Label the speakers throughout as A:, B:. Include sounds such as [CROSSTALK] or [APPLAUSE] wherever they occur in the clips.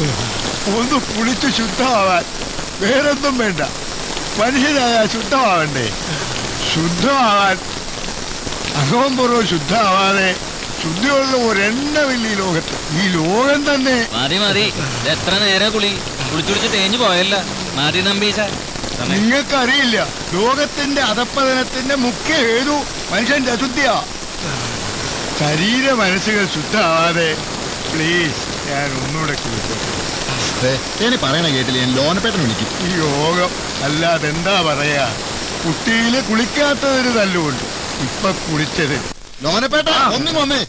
A: ഒന്ന് കുളിച്ച് ശുദ്ധമാവാൻ. വേറൊന്നും വേണ്ട. മനുഷ്യനായ ശുദ്ധമാവണ്ടേ. ശുദ്ധമാവാൻ അകവും പുറവും ശുദ്ധമാവാതെ ശുദ്ധിയുള്ള ഒരെണ്ണമില്ല ഈ ലോകത്ത്. ഈ ലോകം തന്നെ.
B: മതി മതി എത്ര നേരെ കുളി. കുളിച്ചു കുളിച്ച് തേഞ്ഞു പോയല്ല. മാറി നമ്പീശ.
A: നിങ്ങൾക്കറിയില്ല ലോകത്തിന്റെ അധപ്പതനത്തിന്റെ മുഖ്യ ഹേതു മനുഷ്യന്റെ അശുദ്ധിയാ. ശരീര മനസ്സുകൾ ശുദ്ധമാവാതെ പ്ലീസ് ഞാൻ ഒന്നുകൂടെ കുളിച്ചോട്ടെ
C: ഇനി പറയണ കേട്ടില്ല? ഞാൻ ലോനപ്പേട്ടൻ വിളിക്കും.
A: ഈ യോഗം അല്ലാതെ എന്താ പറയാ? കുട്ടിയിൽ കുളിക്കാത്തതൊരു തല്ലുകൊണ്ട് ഇപ്പൊ കുളിച്ചത്.
C: ലോനപ്പേട്ട ഒന്നും വന്നേ.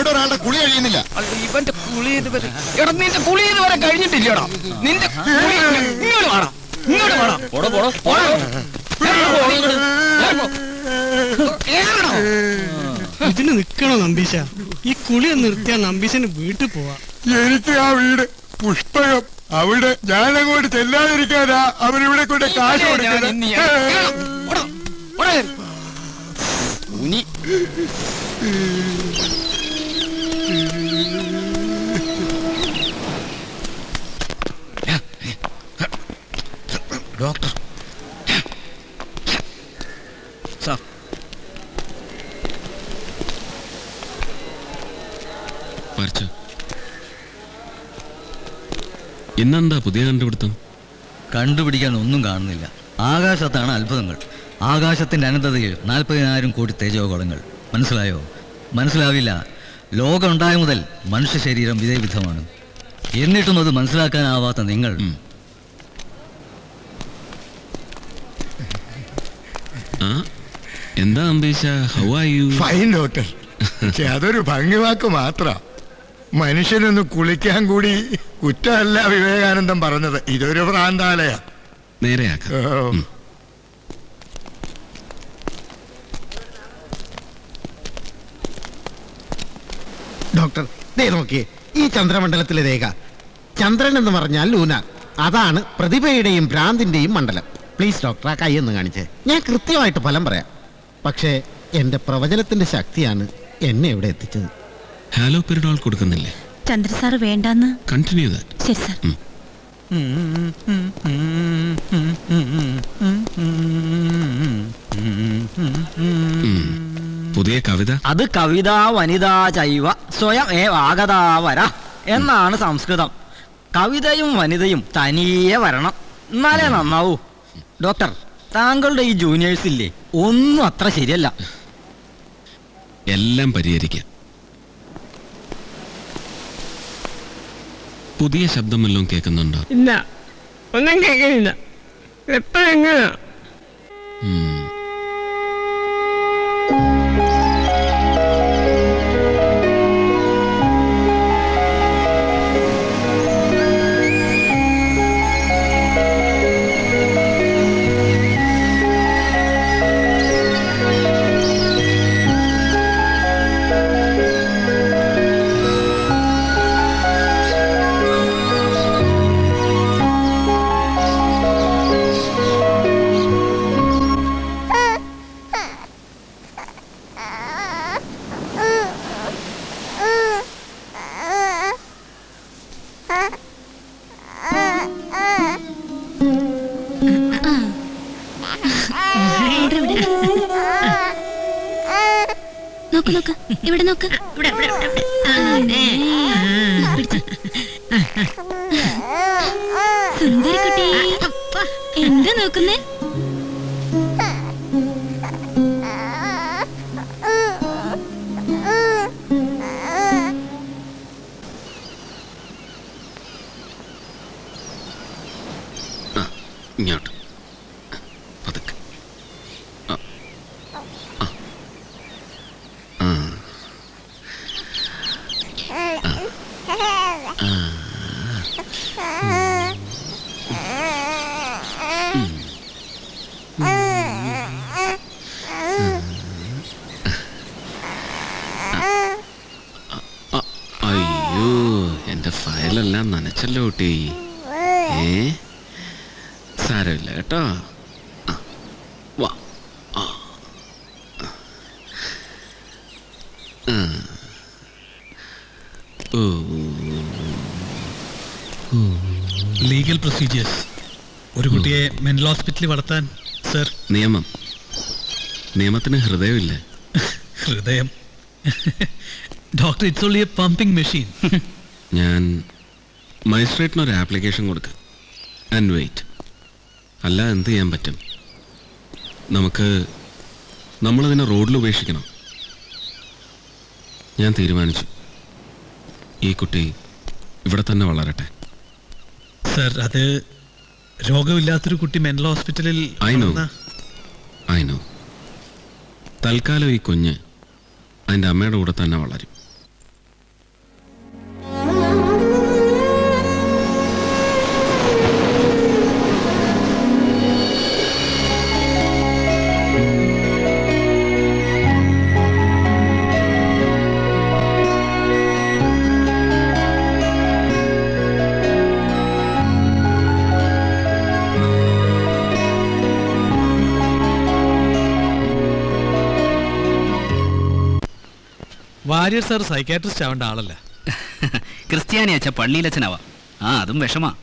C: ഒരാളുടെ കുളി കഴിയുന്നില്ല.
D: ഇവന്റെ കുളി ഇതുവരെ എടാ നിന്റെ കുളി ഇതുവരെ കഴിഞ്ഞിട്ടില്ലടാ. നിന്റെ കുളി ഇങ്ങോട്ട് വേണം ഇങ്ങോട്ട് വേണം
B: പോടോ പോടോ. പോടോ.
E: ഇതിന് നിക്കണോ നമ്പീശ? ഈ കുളി നിർത്തിയാ നമ്പീശന് വീട്ടിൽ പോവാ.
A: എനിക്ക് ആ വീട് പുഷ്പകം. അവിടെ ഞാനങ്ങോട്ട് ചെല്ലാതിരിക്കാനാ അവരിവിടെ കൊണ്ട് കാശ് കൊടുക്കുന്നത്.
C: ഡോക്ടർ.
D: സാർ.
F: പറിച്ചു ഇന്നെന്താ പുതിയ കണ്ടുപിടുത്തം?
B: കണ്ടുപിടിക്കാൻ ഒന്നും കാണുന്നില്ല. ആകാശത്താണ് അത്ഭുതങ്ങൾ. ആകാശത്തിന്റെ അനന്തതയിൽ നാൽപ്പതിനായിരം കോടി തേജോകോളങ്ങൾ മനസ്സിലായോ? മനസ്സിലാവില്ല. ലോകം ഉണ്ടായ മുതൽ മനുഷ്യ ശരീരം ഇതേ വിധമാണ്. എന്നിട്ടും അത് മനസ്സിലാക്കാനാവാത്ത നിങ്ങൾ.
F: എന്താ അംബീഷ how are you
A: fine doctor പക്ഷെ അതൊരു ഭംഗിവാക്ക് മാത്ര. മനുഷ്യനൊന്ന് കുളിക്കാൻ കൂടി കുറ്റമല്ല വിവേകാനന്ദം പറഞ്ഞത്. ഇതൊരു ഭ്രാന്താലയ.
F: നേരെയാക്കാം.
G: ഡോക്ടർ ദേ നോക്കിയേ ഈ ചന്ദ്രമണ്ഡലത്തിലെ രേഖ. ചന്ദ്രൻ എന്ന് പറഞ്ഞാൽ ലൂന. അതാണ് പ്രതിഭയുടെയും ഭ്രാന്തിന്റെയും മണ്ഡലം. പ്ലീസ് ഡോക്ടർ ആ കൈ ഒന്ന് കാണിച്ചേ. ഞാൻ കൃത്യമായിട്ട് ഫലം പറയാം. പക്ഷേ എന്റെ പ്രവചനത്തിന്റെ ശക്തിയാണ് എന്നെ ഇവിടെ എത്തിച്ചത്.
F: ഹാലോ പെരിഡോൾ കൊടുക്കുന്നില്ലേ?
H: ചന്ദ്ര സാർ വേണ്ടാന്ന്.
F: കണ്ടിന്യൂ ദാറ്റ്
H: ശരി സാർ.
F: പുതിയ കവിത?
D: അത് കവിത വനിത ചൈവ സ്വയം ഏ ആഗതാവര എന്നാണ് സംസ്കൃതം. കവിതയും വനിതയും തനിയെ വരണം. എന്നാലേ നന്നാവൂ. ഡോക്ടർ താങ്കളുടെ ഈ ജൂനിയേഴ്സ് ഇല്ലേ ഒന്നും അത്ര ശരിയല്ല.
F: എല്ലാം പരിഹരിക്കാം. പുതിയ ശബ്ദം വല്ലതും കേൾക്കുന്നുണ്ടോ?
E: ഇല്ല. ഒന്നും കേൾക്കുന്നില്ല. എപ്പോഴെങ്ങനെയാ
F: ഇവിടെ
H: നോക്ക്. നോക്ക്. ഇവിടെ നോക്ക് പിടിച്ചോ. സുന്ദരിക്കുട്ടി. എന്താ നോക്കുന്നേ?
F: അയ്യോ എന്റെ ഫയലെല്ലാം നനച്ചല്ലോ കുട്ടി ഏ? സാരമില്ല കേട്ടോ ആ, വാ ആ. ആ. ഓ
I: ലീഗൽ പ്രൊസീജിയേഴ്സ് ഒരു കുട്ടിയെ മെന്റൽ ഹോസ്പിറ്റലിൽ വളർത്താൻ സർ
F: നിയമം. നിയമത്തിന് ഹൃദയമില്ല. [LAUGHS]
I: ഹൃദയം. Doctor it's only a pumping machine
F: ഞാൻ മജിസ്ട്രേറ്റിന് ഒരു ആപ്ലിക്കേഷൻ കൊടുക്കാം. ആൻഡ് വെയിറ്റ് അല്ല എന്ത് ചെയ്യാൻ പറ്റും? നമുക്ക് നമ്മളതിനെ റോഡിൽ ഉപേക്ഷിക്കണം. ഞാൻ തീരുമാനിച്ചു. ഈ കുട്ടി ഇവിടെ തന്നെ വളരട്ടെ.
I: സർ അത് രോഗമില്ലാത്തൊരു കുട്ടി മെന്റൽ ഹോസ്പിറ്റലിൽ
F: ഐ
I: നോ
F: ഐ നോ തൽക്കാലം ഈ കുഞ്ഞ് അതിന്റെ അമ്മയുടെ കൂടെ തന്നെ വളരും.
I: വാര്യർ സാർ സൈക്കാട്രിസ്റ്റ് ആവേണ്ട ആളല്ല?
J: ക്രിസ്ത്യാനി അച്ഛ പള്ളിയിലച്ഛനാവാം. ആ അതും വിഷമാ.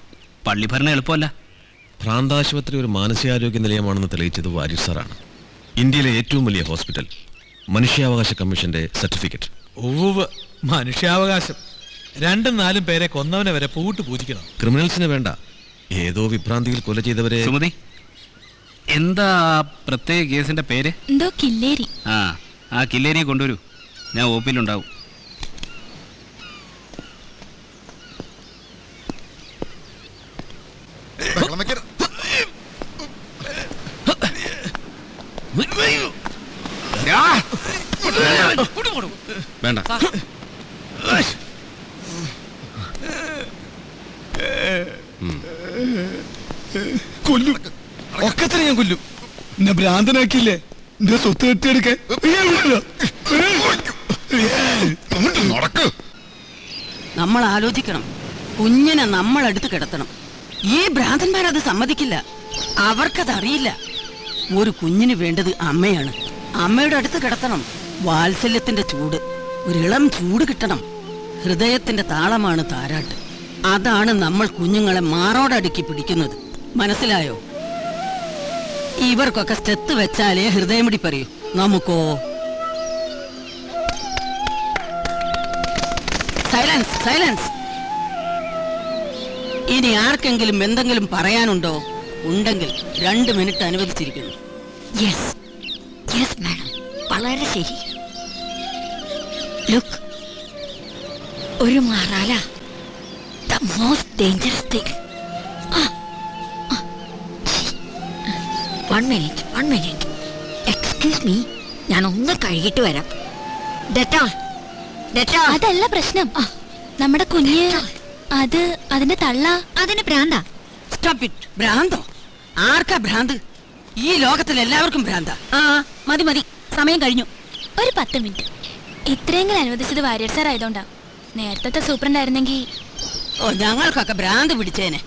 J: പള്ളി ഭരണം എളുപ്പമല്ല.
K: പ്രാന്താശുപത്രി ഒരു മാനസികാരോഗ്യ നിലയമാണെന്ന് തെളിയിച്ചത് വാര്യർ സാറാണ്. ഇന്ത്യയിലെ ഏറ്റവും വലിയ ഹോസ്പിറ്റൽ മനുഷ്യാവകാശ കമ്മീഷന്റെ സർട്ടിഫിക്കറ്റ്.
I: ഓവ് മനുഷ്യാവകാശം. രണ്ടും നാലും പേരെ കൊന്നവനെ വരെ പൂട്ട് പൂജിക്കണം.
K: ക്രിമിനൽസിന് വേണ്ട. ഏതോ വിഭ്രാന്തിയിൽ കൊല ചെയ്തവരെ.
J: സുമതി എന്താ പ്രത്യേക കേസിന്റെ പേര്?
H: എന്തോ കില്ലേരി.
J: ആ ആ കില്ലേരിയെ കൊണ്ടുവരൂ. ഞാൻ ഓപ്പിലുണ്ടാവും.
C: പിയിലുണ്ടാവും.
F: വേണ്ട.
A: കൊല്ലും. ഒക്കത്തിന് ഞാൻ കൊല്ലും. എന്നെ ഭ്രാന്തനാക്കിയില്ലേ? എന്റെ സ്വത്ത് കെട്ടിയെടുക്കാൻ.
L: നമ്മൾ ആലോചിക്കണം കുഞ്ഞിനെ നമ്മൾ അടുത്ത് കിടത്തണം. ഈ ഭ്രാന്തന്മാരത് സമ്മതിക്കില്ല. അവർക്കതറിയില്ല. ഒരു കുഞ്ഞിന് വേണ്ടത് അമ്മയാണ്. അമ്മയുടെ അടുത്ത് കിടത്തണം. വാത്സല്യത്തിന്റെ ചൂട്. ഒരു ഇളം ചൂട് കിട്ടണം. ഹൃദയത്തിന്റെ താളമാണ് താരാട്ട്. അതാണ് നമ്മൾ കുഞ്ഞുങ്ങളെ മാറോടടുക്കി പിടിക്കുന്നത്. മനസ്സിലായോ? ഇവർക്കൊക്കെ സ്റ്റെത്ത് വെച്ചാലേ ഹൃദയമിടി പറയൂ നമുക്കോ? സൈലൻസ് സൈലൻസ് ഇനി ആർക്കെങ്കിലും എന്തെങ്കിലും പറയാനുണ്ടോ? ഉണ്ടെങ്കിൽ രണ്ട് മിനിറ്റ് അനുവദിച്ചിരിക്കുന്നു.
H: യെസ് യെസ് മാഡം വളരെ ശരി. ലുക്ക് ഒരു മാറാല. The most dangerous thing one minute one minute excuse me ഞാൻ ഒന്ന് കഴുകിട്ട് വരാം. ഡെറ്റോൾ അതല്ല പ്രശ്നം. നമ്മുടെ കുഞ്ഞ് അത് അതിന്റെ തള്ള. അതിന് ഭ്രാന്താ.
L: സ്റ്റോപ്പ് ഇറ്റ് ഭ്രാന്തോ? ആർക്കാ ഭ്രാന്ത്? ഈ ലോകത്തിൽ എല്ലാവർക്കും ഭ്രാന്ത. ആ മതി മതി. സമയം കഴിഞ്ഞു.
H: ഒരു പത്ത് മിനിറ്റ്. ഇത്രയെങ്കിലും അനുവദിച്ചത് വാര്യർ സാർ ആയതുകൊണ്ടാ. നേരത്തെ സൂപ്രണ്ട് ആയിരുന്നെങ്കിൽ
L: ഓ ഞങ്ങൾക്കൊക്കെ ഭ്രാന്ത് പിടിച്ചേനെ.